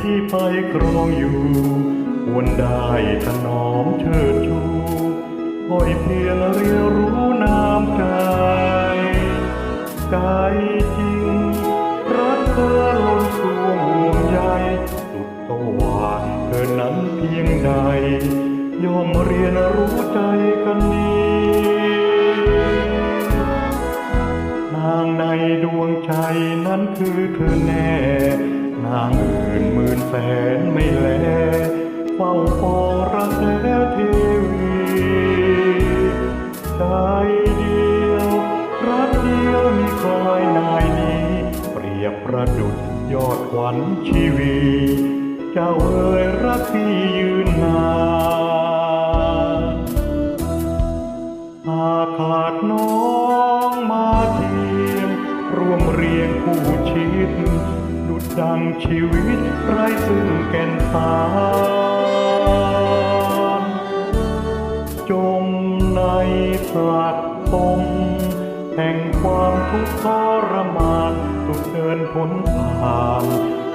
ที่ไปครองอยู่ควรได้ถนอมเชิดชูคอยเพียงเรียนรู้น้ำใจใจจริง รักเธอล้นสวงห่วงใยสุดตวานเธอนั้นเพียงใดยอมเรียนรู้ใจกันดีนางในดวงใจนั้นคือเธอแน่ นางอื่นหมื่นแสนไม่แลเฝ้าปอรักแท้เทวีใจเดียว รักเดียวมีคอยนายนี้ เปรียบประดุจยอดขวัญชีวีเจ้าเอ๋ยรักที่ยืนนานหากขาดน้องมาเทียม ร่วมเรียงคู่ชิด ดุดดังชีวิตไร้ซึ่งแก่นสารจมในสลักปมแห่งความทุกข์ทรมานสุดเดินพ้นผ่าน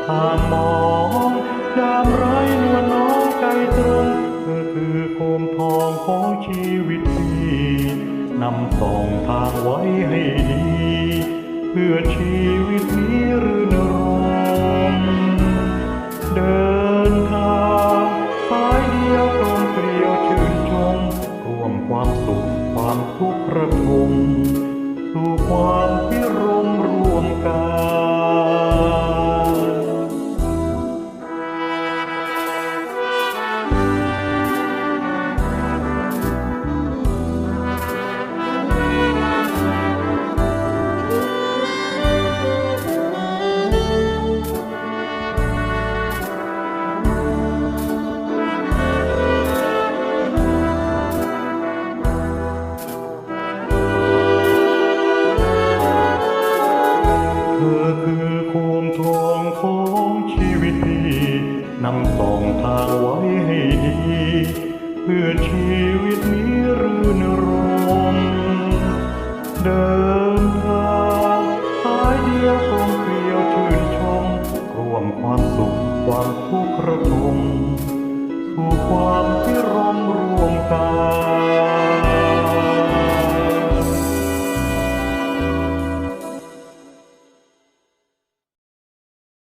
ทางมองยามไร้นวลน้องใจตรงเธอคือโคมทองของชีวิตพี่นำส่องทางไว้ให้ดี เพื่อชีวิตนี้รื่นร ระทมสู่ความพิด ของชีวิตพี่นำส่องทางไว้ให้ดีเพื่อชีวิตนี้รื่นรมเดินทางสายเดียวตรงเกลียวชื่นชม รวมความสุขความทุกข์ระทมสู่ความ